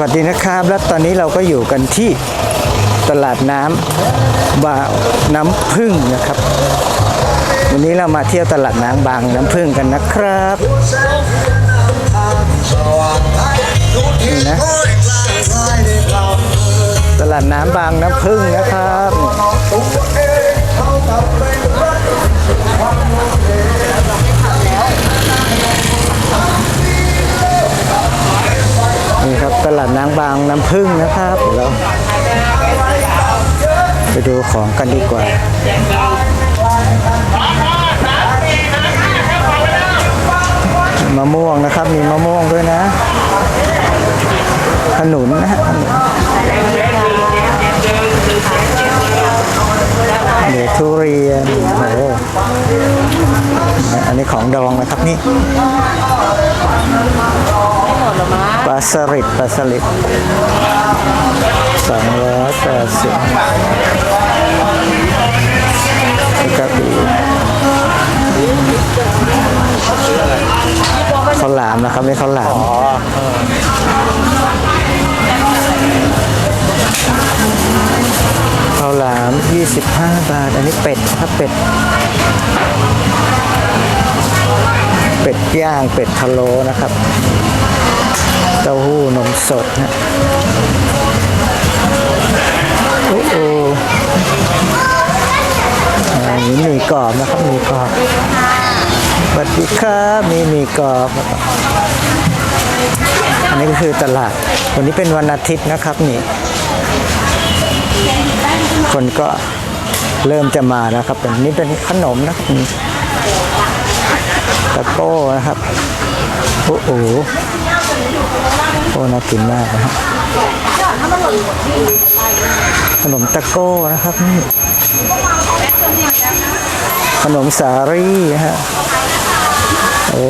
วัสดีนะครับ และตอนนี้เราก็อยู่กันที่ตลาดน้ำบางน้ำพึ่งนะครับ วันนี้เรามาเที่ยวตลาดน้ำบางน้ำพึ่งกันนะครับนี่นะตลาดน้ำบางน้ำพึ่งนะครับ ตลาดน้ำบางน้ำพึ่งนะครับเดี๋ยวเราไปดูของกันดีกว่า มะม่วงนะครับ มีมะม่วงด้วยนะ ขนุนนะฮะขนุนเดี๋ยวทุเรียนโอ้โหอันนี้ของดองนะครับนี่ ปลาสลิดปลาสลิดสองร้อยแปดสิบกะปิข้าวหลามนะครับนี่ข้าวหลามข้าวหลาม 25 บาท อันนี้เป็ดครับเป็ด เป็ดย่างเป็ดพะโล้นะครับ เต้าหู้นมสดนะโอ้โหอันนี้มีกรอบนะครับมีกรอบสวัสดีครับมีมีกรอบอันนี้ก็คือตลาด วันนี้เป็นวันอาทิตย์นะครับนี่ คนก็เริ่มจะมานะครับเป็นนี่เป็นขนมนะครับนี่ตะโก้นะครับ โอ้โห โอ้น่ากินมากนะฮะขนมตะโก้นะครับนี่ขนมสาลี่นะฮะโอ้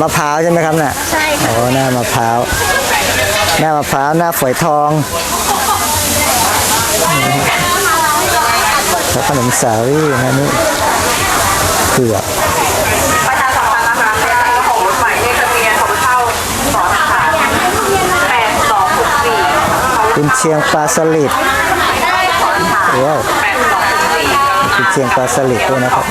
มะพร้าวใช่ไหมครับน่ะใช่ค่ะโอ้หน้ามะพร้าวหน้ามะพร้าวหน้าฝอยทองขนมสาลี่นะนี่เผือก ประชาสัมพันธ์นะคะใช้เจ้าของรถใหม่เลขทะเบียนของเช่าสอนค่ะแปดสองหกสี่ กุนเชียงปลาสลิดสอนค่ะว้าวแปดสองหกสี่กุนเชียงปลาสลิดด้วยนะครับ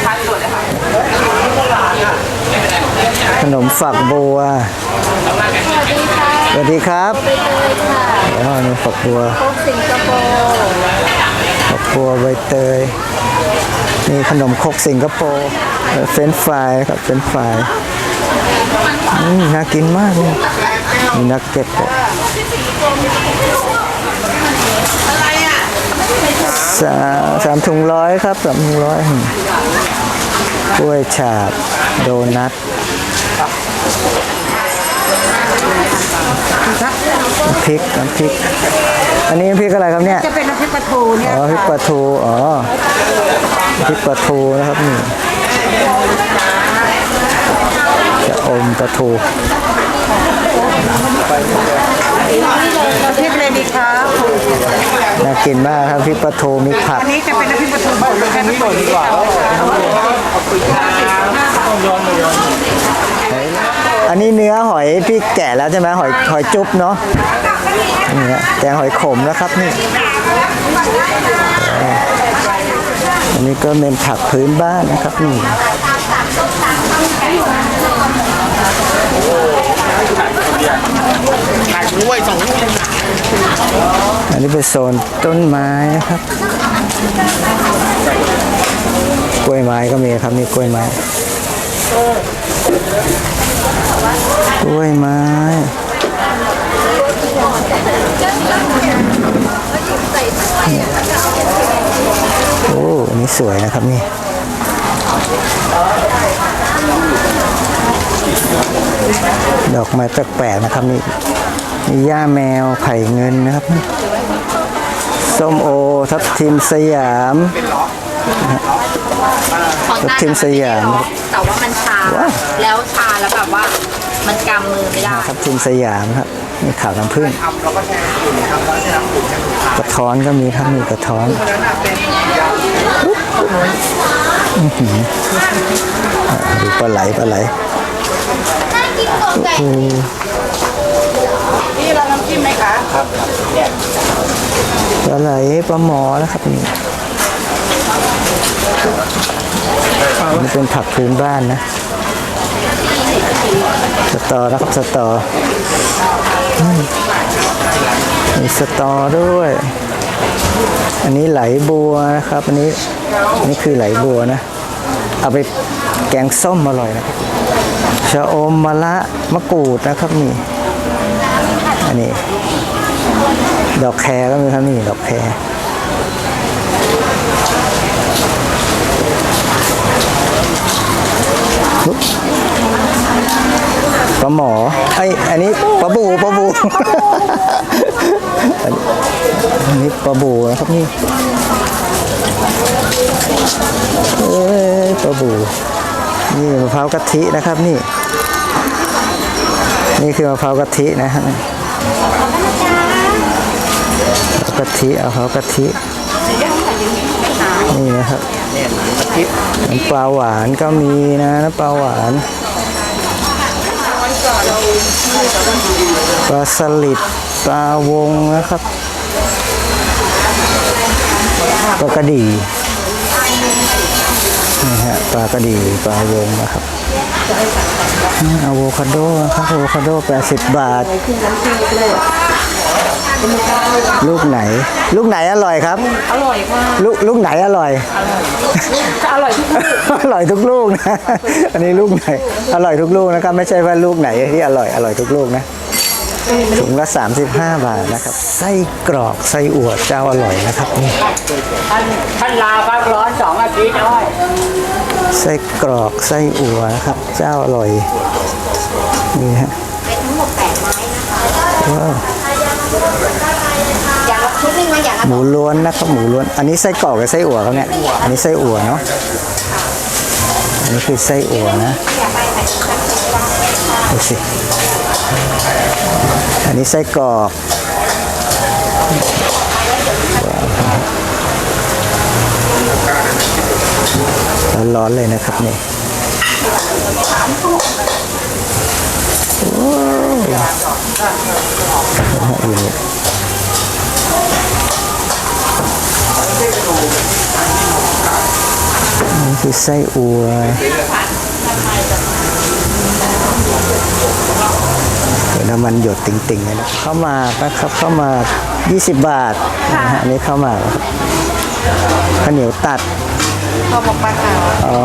ขนมฝักบัว สวัสดีครับใบเตยค่ะอ๋อนี่ฝักบัวฝักบัวใบเตยมีขนมคกสิงคโปร์เฟรนช์ฟรายครับเฟรนช์ฟรายอืมน่ากินมากเลยมีนักเก็ต สามสามถุงร้อยครับสามถุงร้อยอืมกล้วยฉาบโดนัทพริกน้ำพริก อันนี้พริกอะไรครับเนี่ย จะเป็นน้ำพริกปลาทูเนี่ยอ๋อพริกปลาทูอ๋อพริกปลาทูนะครับนี่จะอมปลาทู น้ำพริกอะไรดีครับน่ากินมากครับพริกปลาทูมีผักอันนี้จะเป็นน้ำพริกปลาทูบดเลยค่ะน้ำพริกดีกว่าอันนี้เนื้อหอยพี่แกะแล้วใช่ไหมหอยหอยจุ๊บเนาะนี่ฮะแกงหอยขมนะครับนี่อันนี้ก็เป็นผักพื้นบ้านนะครับนี่ ด้วยสองลูกอันนี้เป็นโซนต้นไม้นะครับ กล้วยไม้ก็มีครับนี่กล้วยไม้ กล้วยไม้โอ้อันนี้สวยนะครับนี่ ดอกไม้แปลกๆนะครับนี่มีย่าแมวไผ่เงินนะครับนี่ส้มโอทับทิมสยามทับทิมสยามแต่ว่ามันชาว้าวแล้วชาแล้วแบบว่ามันกำมือไม่ได้ทับทิมสยามครับนี่ข่าวน้ำผึ้งกระท้อนก็มีครับมีกระท้อนอื้อหืออะดูปลาไหลปลาไหล คนี่เราน้ำจิ้มไหมคะครับปลาไหลปลาหมอนะครับนี่นี่เป็นผักพื้นบ้านนะสตอนะครับสตอมมีสตอด้วย อันนี้ไหลบัวนะครับ อันนี้อันนี้คือไหลบัวนะ เอาไปแกงส้มอร่อยนะครับ ชะอมมะละมะกรูดนะครับนี่อันนี้ ดอกแครก็มีครับนี่ดอกแครปุ๊บปลาหมอไออันนี้ปลาบูปลาบูอันอันนี้ปลาบูนะครับนี่เอ้ยปลาบู นี่มะพร้าวกะทินะครับนี่ นี่คือมะพร้าวกะทินะฮะเอากะทิเอาเขากะทินี่นะครับน้ำปลาหวานก็มีนะน้ำปลาหวานปลาสลิดปลาวงนะครับปลากระดี่ ปลากระดีปลาวงนะครับอืมอะโวคาโดนะครับอะโวคาโด80บาท ลูกไหน ลูกไหนอร่อยครับ อร่อยมากลูกลูกไหนอร่อยจะอร่อยทุกลูกอร่อยทุกลูกนะ อันนี้ลูกไหน อร่อยทุกลูกนะครับ ไม่ใช่ว่าลูกไหนที่อร่อยอร่อยทุกลูกนะถุงละ 35 บาทนะครับ ไส้กรอกไส้อั่วเจ้าอร่อยนะครับนี่ท่านท่านลาพักร้อนสองอาทิตย์อ้อย ไส้กรอกไส้อั่วนะครับ เจ้าอร่อย นี่ฮะเป็นทั้งหมดแปดไม้นะคะว้าวอย่างละชุดหนึงนะอย่างละหมูล้วนนะครับหมูล้วน อันนี้ไส้กรอกกับไส้อั่วครับเนี่ย อันนี้ไส้อั่วเนาะ อันนี้คือไส้อั่วนะอย่าไปใส่ชุดกันดูสิ อันนี้ไส้กรอก ร้อนๆเลยนะครับนี่ว้าวอยู่นี่นี่คือไส้อัวเดี๋ยวน้ำมันหยดติ่งๆเลยนะข้าวหมากนะครับข้าวหมาก 20 บาทนะฮะอันนี้ข้าวหมากข้าวเหนียวตัด ข้าวหมกปลาขาวอ๋อ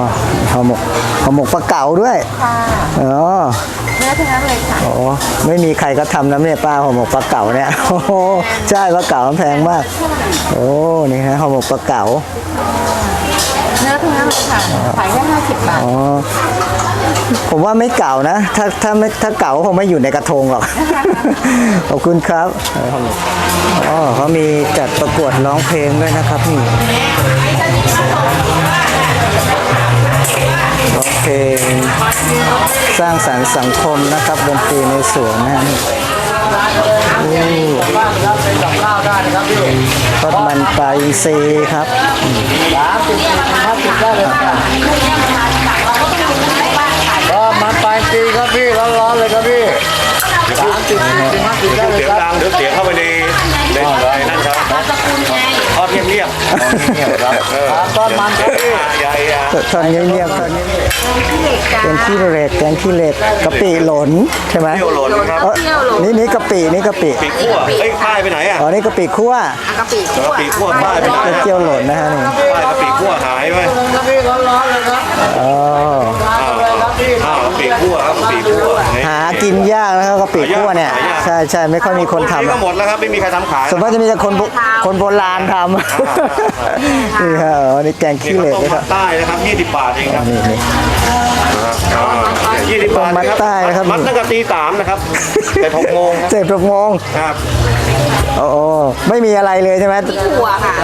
ห่อหมกห่อหมกปลาเก๋าด้วยค่ะอ๋อเนื้อทั้งนั้นเลยค่ะอ๋อไม่มีใครก็ทำนะเนี่ยป้าห่อหมกปลาเก๋าเนี่ยโอ้โหใช่ปลาเก๋ามันแพงมาก โอ้นี่ฮะห่อหมกปลาเก๋าเนื้อทั้งนั้นเลยค่ะขายแค่ห้าสิบบาทอ๋อผมว่าไม่เก่านะ ถ้าถ้าไม่ถ้าเก่าคงไม่อยู่ในกระทงหรอก ขอบคุณครับเออห่อหมกอ๋อเขามีจัดประกวดร้องเพลงด้วยนะครับนี่ เพลง สร้างสรรค์สังคมนะครับดนตรีในสวนนะนี่โอ้ทอดมันปลาอินทรีครับก็มันปลายปีครับพี่ร้อนๆเลยครับพี่สามสิบสี่สิบห้าสิบได้เลยเสียงครับดังเดี๋ยวเสียงเข้าไปในในในนั่นครับ ทอดเงียบๆเงียบครับครับต้นมันครับพี่อย่าอย่าตอนเงียบๆตอนเงียบๆแกงขี้เหล็กแกงขี้เหล็กกะปิหล่นใช่ไหมเที่ยวหล่นครับเอ้อนี่นี่กะปินี่กะปิปีกขั้วเอ้ยป้ายไปไหนอะอ๋อนี่กะปิคั่วกะปิเดี๋ยวปีกขั้วป้ายไปไหนเป็นอะเจียวหล่นนะฮะนี่ป้ายกับปีกขั้วหายไปครับพี่ร้อนๆเลยครับอ๋ออ้าว ครับพี่อ้าวปีกขั้วครับปีกขั้วนี่หากินยากนะครับกะปิคั่วเนี่ย หายาก ใช่ใช่ไม่ค่อยมีคนนี้ทำก็อะหมดแล้วครับไม่มีใครทำขายส่วนมากจะมีแต่คนโบคนโบราณทำนี่ฮะอ๋อนี่แกงนี่ขี้เหก็ล็กต้มนะคมัรับดใต้นะครับ20บาทเองครับนี่นี่ยี่สิบบาทต้มมัดใต้นะครับ มัดตั้งแต่ตีสามนะครับแต่หกโมงครับเสร็จหกโมงครับ โอ้โหไม่มีอะไรเลยใช่ไหมถั่วค่ะ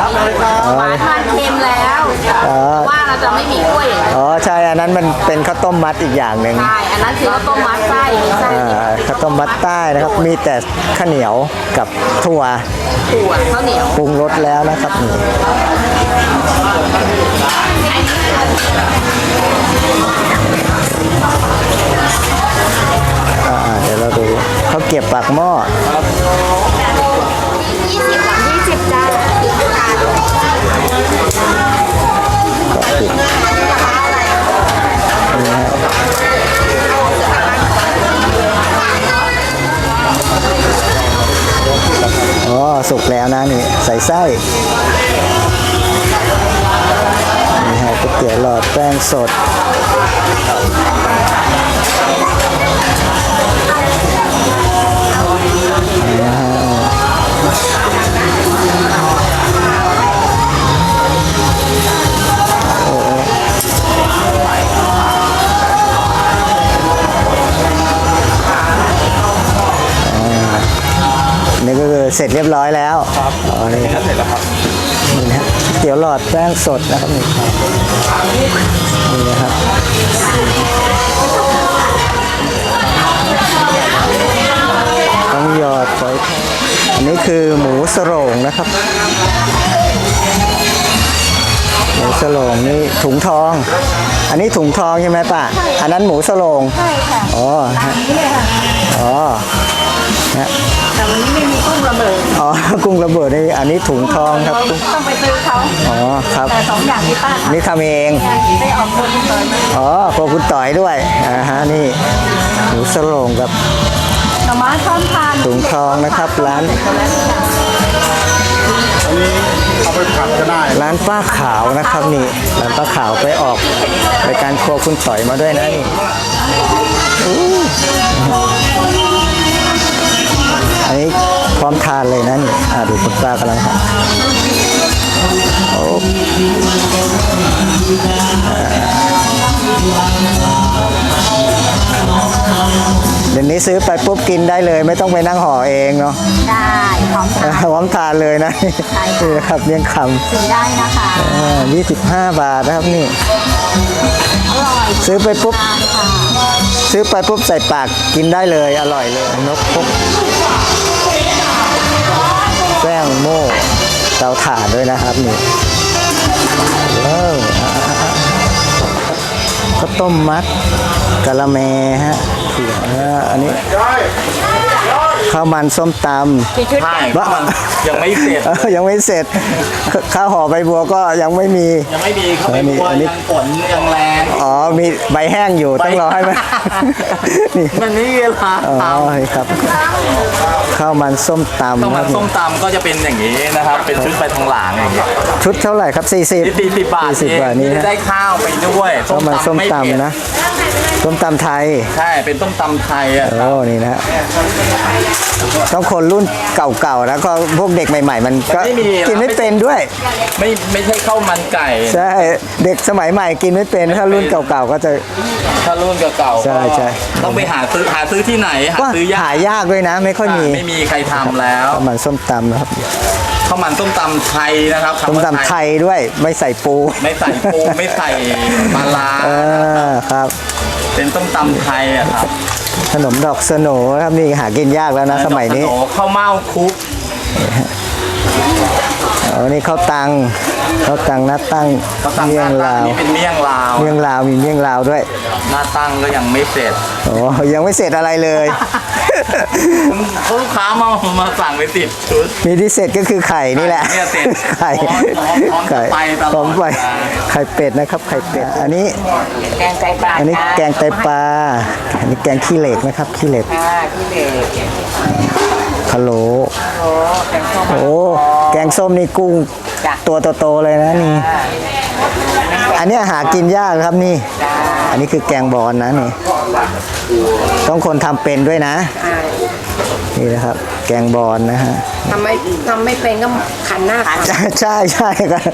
หวานมันเค็มแล้ว อ๋อ ว่าเราจะไม่มีกล้วยอย่างนั้นอ๋อใช่อันนั้นมันเป็นข้าวต้มมัดอีกอย่างหนึ่งใช่อันนั้นคือข้าวต้มมัดไส้มีไส้อ่าข้าวต้มมัดใต้นะครับ มีแต่ข้าวเหนียวกับถั่วถั่วข้าวเหนียวปรุงรสแล้วนะครับนี่อ่าเดี๋ยวข้าวเกรียบปากหม้อยี่ ไส้นี่ฮะก๋วยเตี๋ยวหลอดแป้งสด นี่ก็คือเสร็จเรียบร้อยแล้วครับอ๋อนี่ครับเสร็จแล้วครับนี่นะฮะเตี๋ยวหลอดแป้งสดนะครับนี่ครับนี่นะครับต้องหยอดฝอยทองอันนี้คือหมูสโรงนะครับ หมูสโรงนี่ถุงทอง อันนี้ถุงทองใช่ไหมป้าอันนั้นหมูสโรงใช่ค่ะอ๋อฮะนี่เลยค่ะอ๋อฮะ แต่วันนี้ไม่มีกุ้งระเบิดอ๋อ กุ้งระเบิดนี่อันนี้ถุงทองครับกุ้งต้องไปซื้อเขาอ๋อครับแต่สองอย่างที่ป้าทนี่ทำเองำได้ออกคนเปิดมาอ๋อโครัวคุณต่อยด้วยอ่าฮะนี่หมูสโลงกับหน่อไม้ช้อนทานถุงทองนะครับร้านอันนี้เอาไปผัดก็ได้ร้านป้าขาวนะครับนี่ร้านป้าขาวไปออกรายการครัวคุณต่อยมาด้วยนะนี่ อู้อันนี้พร้อมทานเลยนะนี่อ่าดูคุณป้ากำลังทำโอ้เดี๋ยวนี้ซื้อไปปุ๊บกินได้เลย ไม่ต้องไปนั่งห่อเองเนาะได้พร้อมทานพร้อมทานเลยนะนี่ครับเมี่ยงคซื้อได้นะคะำอ่า25บาทนะครับนี่อร่อยซื้อไปปุ๊บทานค่ะซื้อไปปุ๊บใส่ปากกินได้เลย อร่อยเลยนกพก เตาถ่านด้วยนะครับนี่ว้วข้าวต้มมัดกะละแมฮะเขียวอ่าอันนี้ ข้าวมันส้มตำใช่เพราะมันยังไม่เสร็จ เอ้ายังไม่เสร็จ ข้าวห่อใบบัวก็ยังไม่มี ยังไม่มีเขาไปอันนี้กลัวอันนี้ ยังฝนยังแรง อ๋อ มีใบแห้งอยู่ ต้องรอให้มัน นี่มันไม่มีเวลาอ๋อทครับ ข้าวมันส้มตำำต้องคมารับส้มตำก็จะเป็นอย่างนี้นะครับ เป็นชุดไปทางหลังอย่างนี้ชุดเท่าไหร่ครับ 40นี่สี่สิบบาท40บาทนี่จะฮะได้ข้าวไปด้วยข้าวมันส้มไเผ็ดตำนะ ส้มตำไทย ใช่ เป็นส้มตำไทยอะโอ้ นี่นะฮะต้องคนรุ่นเก่าๆแล้วก็พวกเด็กใหม่ ๆ มันก็กินไม่เป็นด้วย ไม่ไม่ใช่ข้าวมันไก่ ใช่เด็กสมัยใหม่กินไม่เป็นถ้ารุ่นเก่าๆก็จะ ถ้ารุ่นเก่าๆใช่ก็ใช่ ต้องไปหาซื้อหาซื้อที่ไหน หาว่าซื้อยากหายากด้วยนะ ไม่ค่อยมีไม่มีใครทำแล้วข้าวมันส้มตำนะครับข้าวมันส้มตำไทยนะครับส้มคำว่าตำไทยด้วยไม่ใส่ปูไม่ใส่ปูไม่ใส่ปลาร้าเออครับ เป็นส้มตำไทยอะครับ ขนมดอกสโหนนะครับนี่หากินยากแล้วนะสมัยนี้ดอกสโหข้าวเม่าคุกอ๋อนี่ข้าวตัง ข้าวตังหน้าตั้งเขาสั่งเมี่หยน้างตั้งลาวนี่เป็นเมี่ยงลาวเมี่ยงลาวมีเมี่ยงลาวด้วยหน้าตั้งก็ยังไม่เสร็จโอ้ยังไม่เสร็จอะไรเลยเขาลูกค้ามามาสั่งไปติดชุด มีที่เสร็จก็คือไข่นี่แหละเนี่ยเสร็จไข่พร้อมพร้อมไข่จะไปตลอด พร้อมไปเวลาไข่เป็ดนะครับไข่เป็ดอันนี้ แกงไก่ปลาอันนี้แกงไตปลาอันนี้แกงขี้เหล็กนะครับขี้เหล็กค่ะพี่เด็กพะโล้โอ้แกงส้มโอ้แกงส้มนี่กุ้ง จ้ะตัวโตๆเลยนะนี่ อันเนี้ยหากินยากครับนี่ อันนี้คือแกงบอลนะนี่ ต้องคนทำเป็นด้วยนะ นี่นะครับ แกงบอลนะฮะ ทำไม่ทำไม่เป็นก็ขันหน้าขันใช่ใช่ใช่ครับ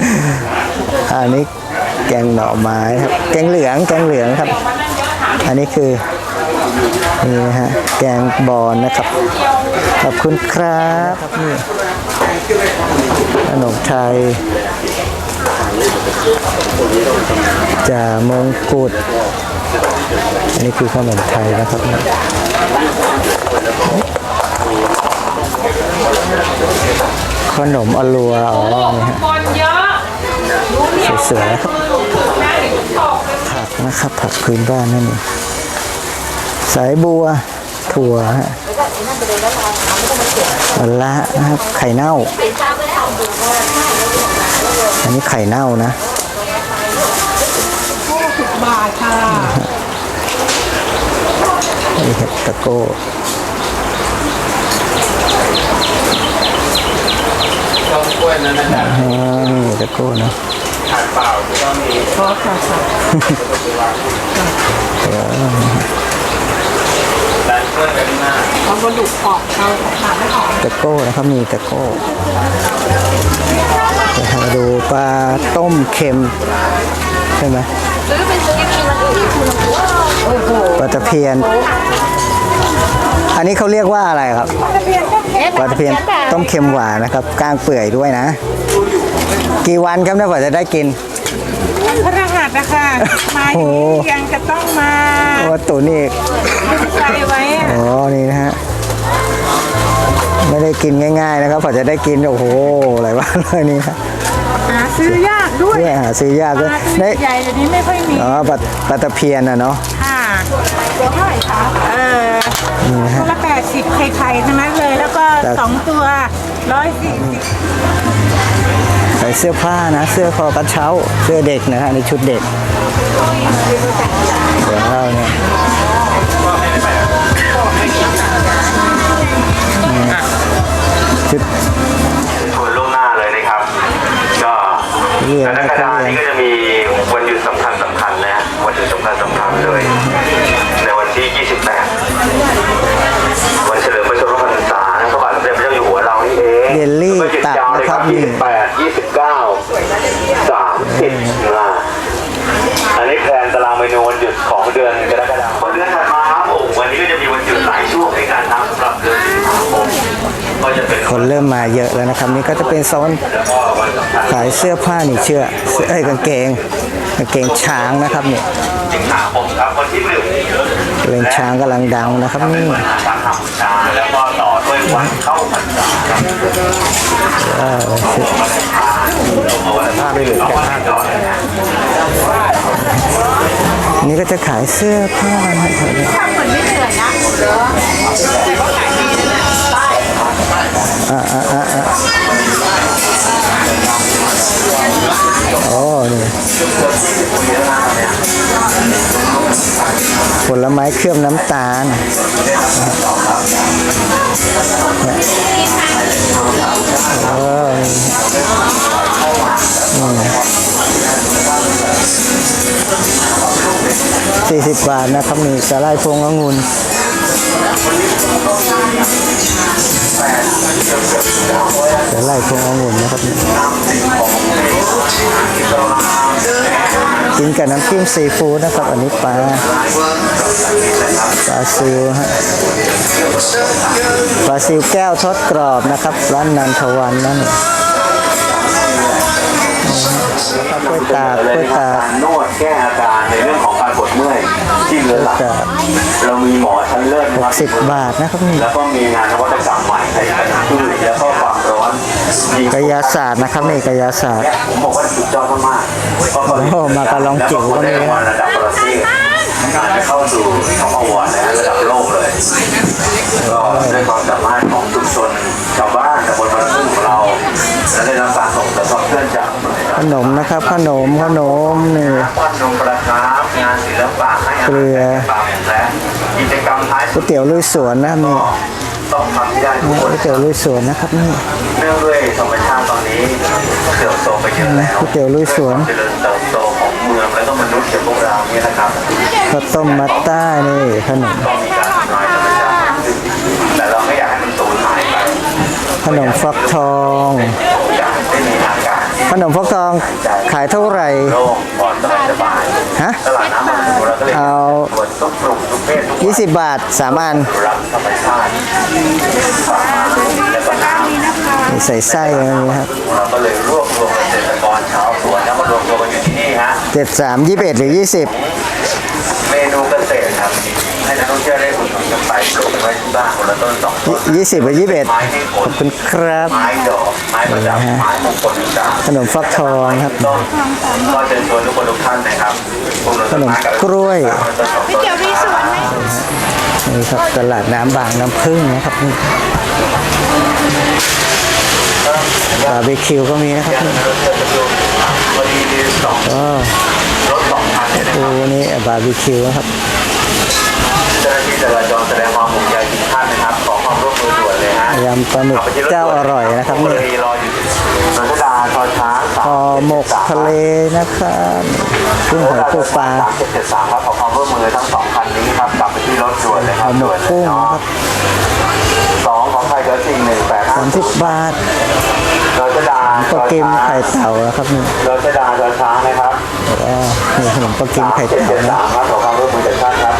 อันนี้แกงหน่อไม้ครับ แกงเหลืองแกงเหลืองครับ อันนี้คือ นี่นะฮะแกงบอลนะครับ ขอบคุณครับนี่ขนมไทยจ่ามงกุฎอันนี้คือขนมไทยนะครับนี่ขนมอลัวอ๋อนี่ฮะสวยๆนะครับผักนะครับผักพื้นบ้านนั่นเอง สายบัวทถั่วฮะมะละนะครับ ไข่เน่า อันนี้ไข่เน่านะบาทค่ะนี่เห็ดตะโก้ต้องกล้วยนั่นนะอ่านี่ตะโก้นะขาดเปล่าก็มีขอค่ะค่ะดันก ล้วยไปข้างหน้าเอากระดูกออกเอาขาไม่ออกตะโก้นะครับมีตะโก้เดี๋ยวมาดูปลาต้มเค็มใช่ไหมปลาตะเพียน อันนี้เขาเรียกว่าอะไรครับปลาตะเพียนต้มเค็มหวานนะครับก้างเปื่อยด้วยนะ กี่วันครับเนี่ยกว่าจะได้กินพระรหัสนะคะมาโอ้โหยังจะต้องมาว่าตุนอีกดึงใจไว้ ไม่ได้กินง่าย ๆ นะครับกว่าจะได้กินโอ้โหอะไรวะเลยนี่ครับหาซื้อยากด้วยเพื่อหาซื้อยากปด้วยลาตัวได้ใหญ่เดี๋ยวนี้ไม่ค่อยมีอ๋อปลาปลาตะเพียนนะเนาะค่ะตัวเท่าไหร่คะเออตัวละแปดสิบไข่ๆทั้งนั้นเลย แล้วก็แต่สองตัวร้อยสี่สิบใส่เสื้อผ้านะ เสื้อคอกระเช้าเสื้อเด็กนะฮะในชุดเด็กว้าวเนี่ย ชุดชวนล่วงหน้าเลยนะครับ ก็เรียนกรให้กเขาฎาเรียนนี้ก็ ริ่มมาเยอะแล้วนะครับนี่ก็จะเป็นโซนแล้วก็วันสำคัญขายเสื้อผ้านี่เชื่อเสื้อเอ้ยกางเกงกางเกงช้างนะครับเนี่ยสิงหาคมครับวันที่หนึ่งกางเกงช้างกำลังดังนะครับนี่วันอาสาฬหบูชาแล้วก็ต่อด้วยวันเข้าพรรษาครับว้าวเสื้อวันผ้าไม่เหลือวันที่ก่อนนะนี่ก็จะขายเสื้อผ้านะครับ อ่าอ่าอ่าอ่าโอ้นี่ผลไม้เคลือบน้ำตาลโอ้สี่สิบบาทนะครับนี่สาหร่ายพวงองุ่น สาหร่ายพวงองุ่นนะครับนี่กินกับน้ำจิ้มซีฟู้ดนะครับ อันนี้ปลาปลาซิวฮะปลาซิวแก้วทอดกรอบนะครับ ร้านนันทวันนั่นนะครับกล้วยตากกล้วยตากนวดแก้อาการในเรื่องของ การปวดเมื่อยที่เหลือหลังจะเรามีหมอชั้นเลิศนะครับสิบบาทนะครับนี่แล้วก็มีงานนวัตกรรมใหม่ในการพืชแล้วก็ความร้อนยิงกายาศาสตร์นะครับนี่กายาศาสตร์ผมบอกว่าสุดยอดมากๆเพราะตอนนี้โอ้มากระลองจิ๋วก็มีนะ แล้วก็ระดับประเทศการจะเข้าสู่ท็อปอวอร์ดระดับโลกเลยก็ด้วยความสามารถของชุมชนชาวบ้านตำบลบ้านทุ่งของเราและได้รับการส่งเสริมเพื่อนจาก ขนมนะครับขนมขนมนี่ ปั้นนมประครับงานศิลปะให้อา เกลืหารอปลาและกิจกรรมท้ายก๋วยเตี๋ยวลุยสวนนะครับนี่ต้องทำให้ได้ทุกก๋คนวยเตี๋ยวลุยสวนนะครับนี่เนื่องด้วยธรรมชาติตอนนี้เติบโตไปเยอะแล้วก๋วยเตี๋ยวลุยสวนเจริญเติบโตของเมืองและก็มนุษย์อย่างพวกเราเนี่ยนะครับข้าวต้มมัตต้านี่ขนมก็มีการทำลายธรรมชาติแต่เราไม่อยากให้มันสูญหายไปขนมฟักทอง ขนมฟักทองขายเท่าไหร่โล่งปลอดสบายสบายฮะตลาดน้ำมันของเราก็เลยเอาส่วนทุกกลุ่มทุกเพศทุกวัย20 บาทสามอันรักธรรมชาติป่าไม้และก็น้ำนี่ใส่ไส้อะไรอย่างนี้ครับเราก็เลยรวบรวมเกษตรกรชาวสวนแล้วมารวมตัวกันอยู่ที่นี่ฮะเจ็ดสามยี่สิบเอ็ดหรือยี่สิบเมนูเกษตรครับ ให้นักท่องเที่ยวได้อุดหนุนกันไปปลูกไว้ที่บ้านคนละต้นสองต้นยี่สิบหรือยี่สิบเอ็ดไม้ให้ผขลอบคุณครับ ไม้ดอกไม้ประดับไม้มงคลต่างขนมฟักทองครับต้นก็เชิญชวนทุกคนทุกท่านนะครับปลูกต้นขนมไกับกล้วย ต้นสองต้น เดี๋ยวมีสวนไหมนะครับขนมกล้วยแล้วก็นะครับเชิญชวนทุกคนทุกท่านนะครับนี่ครับตลาดน้ำบางน้ำพึ่งนะครับนี่บาร์บีคิวก็มีนะครับนี่พอดีสองก็รถสองคันเนี่ยนะโอ้นี่บาร์บีคิวนะครับำปลาหมึกเจ้าอร่อยนะครับนี่เลยรออยู่รัชดาชอช้างสามห่อหมกทะเลนะครับกุ้งหอยปูปลาสามเจ็ดเจ็ดสามครับขอความร่วมมือทั้งสองคันนี้ครับกลับไปที่รถด่วนเลยคห่รัอบหมด่วกนเลยกุ้งเนาะนะครับสองของไทยเกิดสิ่งหนึ่งแปดห้าสามสิบบาทรัชดาปลากิมไข่เต่านะครับนี่รัชดาชอช้างนะครับอ๋อนี่ขนมปลากิมสามไข่เจ็ดเต่าเจ็ดนะสามครับขอความร่วมมือจากท่านครับ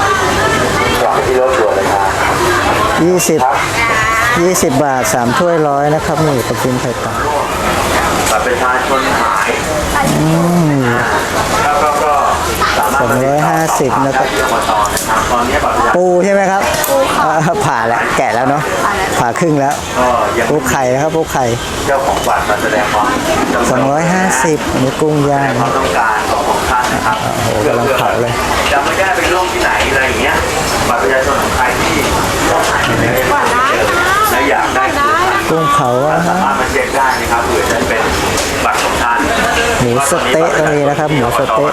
กลับไปที่รถด่วนเลยครับยี่สิบ ครับยี่สิบบาทสามถ้วยร้อยนะครับนี่ปลากิมไข่เต่าบัตรประชาชนหายแล้วก็ก็สามารถสองร้อยห้าสิบนะครับที่อบตนะครับตอนนี้บัตรประชาชนปูใช่ไหมครับอ่าผ่าแล้วแกะแล้วเนาะผ่าครึ่งแล้วก็ยังปูไข่นะครับปูไข่ เจ้าของบัตรมาแสดงความจำนสองงร้อยห้าสิบอันนี้กุ้งย่างคนะวามต้องการของของท่านนะครับโอ้โหกำลังเผาเลยจะไม่ได้ไปร่วมที่ไหนอะไรอย่างเงี้ยบัตรประชาชนของใครที่ต้องหายไปเลย กุ้งเผาอะฮะสามารถมาเช็คได้นะครับเผื่อจะเป็นบัตรของท่านหมูสะเต๊ะก็มีนะครับหมูสะเต๊ะ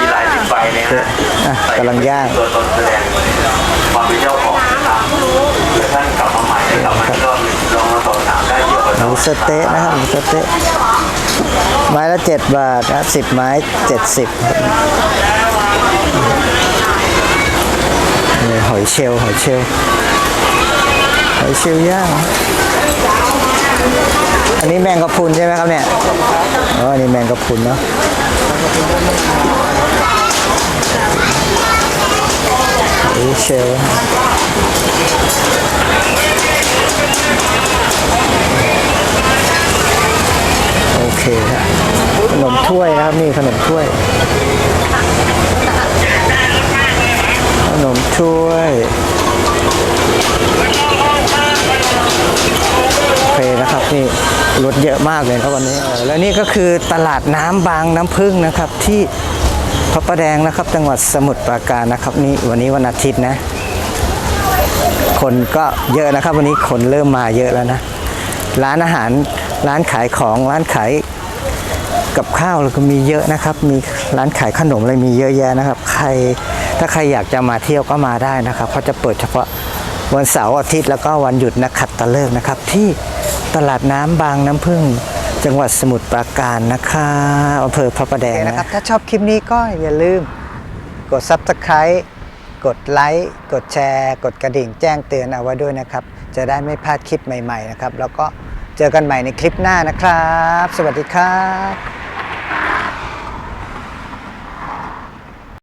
มี หลายสิบใบเลยฮะอะกำลังย่าง ตัวตนแสดงความเป็นเจ้าของนะครับเดี๋ยวท่านกลับมาใหม่ได้กลับมาที่รอบหนึ่งลองมาสอบถามได้ที่อบหตมูสะเต๊ะนะครับหมูสะเต๊ะไม้ละเจ็ดบาทนะสิบไม้เจ็ดสิบนี่หอยเชลล์หอยเชลล์หอยเชลล์ย่าง อันนี้แมงกะพรุนใช่ไหมครับเนี่ยอ๋ออันนี้แมงกะพรุนเนาะหอเชลโอเคครับขนมถ้วยนะครับนี่ขนมถ้วย ขนมถ้วย เคนะครับนี่รถเยอะมากเลยครับวันนี้ แล้วนี่ก็คือตลาดน้ำบางน้ำพึ่งนะครับที่พระประแดงนะครับจังหวัดสมุทรปราการนะครับนี่วันนี้วันอาทิตย์นะ คนก็เยอะนะครับ วันนี้คนเริ่มมาเยอะแล้วนะ ร้านอาหารร้านขายของร้านขายกับข้าวแล้วก็มีเยอะนะครับ มีร้านขายขนมอะไรมีเยอะแยะนะครับ ใครถ้าใครอยากจะมาเที่ยวก็มาได้นะครับเขาจะเปิดเฉพาะวันเสาร์อาทิตย์แล้วก็วันหยุดนักขัตฤกษ์นะครับที่ ตลาดน้ำบางน้ำพึ่ง จังหวัดสมุทรปราการนะคะอำเภอพระประแดงนะครับ ถ้าชอบคลิปนี้ก็อย่าลืม กด Subscribe กดไลค์กดแชร์ กดกระดิ่งแจ้งเตือนเอาไว้ด้วยนะครับ จะได้ไม่พลาดคลิปใหม่ๆนะครับ แล้วก็เจอกันใหม่ในคลิปหน้านะครับ สวัสดีครับ